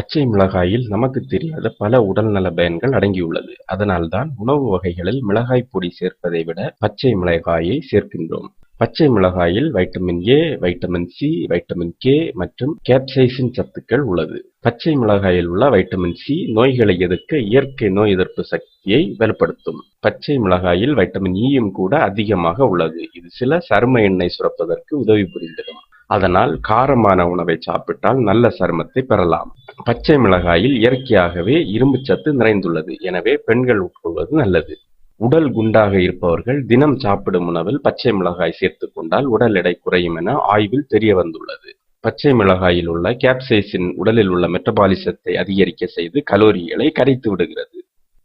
பச்சை மிளகாயில் நமக்கு தெரியாத பல உடல்நல பயன்கள் அடங்கியுள்ளது. அதனால்தான் உணவு வகைகளில் மிளகாய் பொடி சேர்ப்பதை விட பச்சை மிளகாயை சேர்க்கின்றோம். பச்சை மிளகாயில் vitamin A vitamin C vitamin K மற்றும் கேப்சைசின் சத்துக்கள் உள்ளது. பச்சை மிளகாயில் உள்ள வைட்டமின் சி நோய்களை எதிர்க்க இயற்கை நோய் எதிர்ப்பு சக்தியை வலுப்படுத்தும் பச்சை மிளகாயில் வைட்டமின் e ஈயும் கூட அதிகமாக உள்ளது. இது சில சரும எண்ணெய் சுரப்பதற்கு உதவி புரிந்திடும் அதனால் காரமான உணவை சாப்பிட்டால் நல்ல சருமத்தை பெறலாம். பச்சை மிளகாயில் இயற்கையாகவே இரும்பு சத்து நிறைந்துள்ளது. எனவே பெண்கள் உட்கொள்வது நல்லது. உடல் குண்டாக இருப்பவர்கள் தினம் சாப்பிடும் உணவில் பச்சை மிளகாய் சேர்த்துக் கொண்டால் உடல் எடை குறையும் என ஆய்வில் தெரிய வந்துள்ளது. பச்சை மிளகாயில் உள்ள கேப்சைசின் உடலில் உள்ள மெட்டபாலிசத்தை அதிகரிக்க செய்து கலோரிகளை கரைத்து விடுகிறது.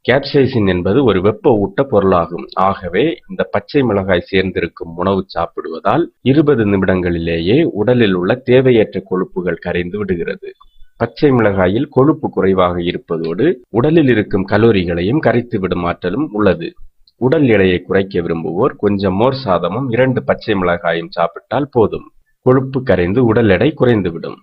கேப்சைசின் என்பது ஒரு வெப்ப ஊட்ட பொருளாகும். ஆகவே இந்த பச்சை மிளகாய் சேர்ந்திருக்கும் உணவு சாப்பிடுவதால் இருபது நிமிடங்களிலேயே உடலில் உள்ள தேவையற்ற கொழுப்புகள் கரைந்து விடுகிறது. பச்சை மிளகாயில் கொழுப்பு குறைவாக இருப்பதோடு உடலில் இருக்கும் கலோரிகளையும் கரைத்து விடும் ஆற்றலும் உள்ளது. உடல் எடையை குறைக்க விரும்புவோர் கொஞ்சம் மோர் சாதமும் இரண்டு பச்சை மிளகாயும் சாப்பிட்டால் போதும். கொழுப்பு கரைந்து உடல் எடை குறைந்துவிடும்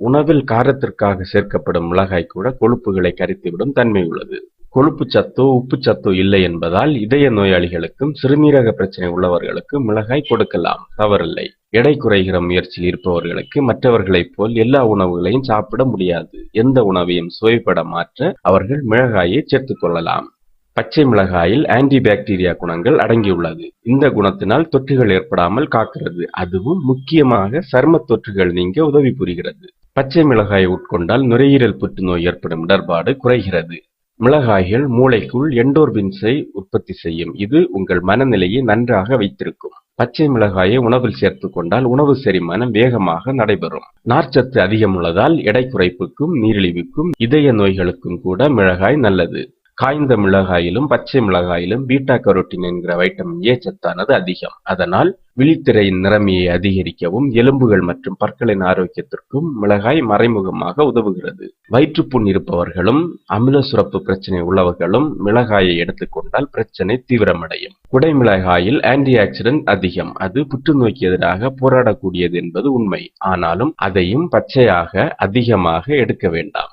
உணவில் காரத்திற்காக சேர்க்கப்படும் மிளகாய் கூட கொழுப்புகளை கரைத்துவிடும் தன்மை உள்ளது. கொழுப்பு சத்தோ உப்பு சத்தோ இல்லை என்பதால் இதய நோயாளிகளுக்கும் சிறுநீரக பிரச்சனை உள்ளவர்களுக்கும் மிளகாய் கொடுக்கலாம். தவறில்லை. எடை குறைகிற முயற்சியில் இருப்பவர்களுக்கு மற்றவர்களைப் போல் எல்லா உணவுகளையும் சாப்பிட முடியாது. எந்த உணவையும் சுவைப்பட மாற்ற அவர்கள் மிளகாயை சேர்த்துக் கொள்ளலாம். பச்சை மிளகாயில் ஆன்டி பாக்டீரியா குணங்கள் அடங்கியுள்ளது. இந்த குணத்தினால் தொற்றுகள் ஏற்படாமல் காக்கிறது. அதுவும் முக்கியமாக சர்ம தொற்றுகள் நீங்க உதவி புரிகிறது. பச்சை மிளகாயை உட்கொண்டால் நுரையீரல் புற்றுநோய் ஏற்படும் இடர்பாடு குறைகிறது. மிளகாய்கள் மூளைக்குள் எண்டோர்பின்ஸை உற்பத்தி செய்யும். இது உங்கள் மனநிலையை நன்றாக வைத்திருக்கும். பச்சை மிளகாயை உணவில் சேர்த்து கொண்டால் உணவு செரிமானம் வேகமாக நடைபெறும். நார்ச்சத்து அதிகம் உள்ளதால் எடை குறைப்புக்கும் நீரிழிவுக்கும் இதய நோய்களுக்கும் கூட மிளகாய் நல்லது. காய்ந்த மிளகாயிலும் பச்சை மிளகாயிலும் பீட்டா கரோட்டின் என்கிற வைட்டமின் ஏ சத்தானது அதிகம். அதனால் விழித்திரையின் நிறமையை அதிகரிக்கவும் எலும்புகள் மற்றும் பற்களின் ஆரோக்கியத்திற்கும் மிளகாய் மறைமுகமாக உதவுகிறது. வயிற்றுப்புண் இருப்பவர்களும் அமில சுரப்பு பிரச்சனை உள்ளவர்களும் மிளகாயை எடுத்துக்கொண்டால் பிரச்சனை தீவிரமடையும். குடை மிளகாயில் ஆன்டி ஆக்சிடென்ட் அதிகம். அது புற்றுநோய்க்கு எதிராக போராடக்கூடியது என்பது உண்மை. ஆனாலும் அதையும் பச்சையாக அதிகமாக எடுக்க வேண்டாம்.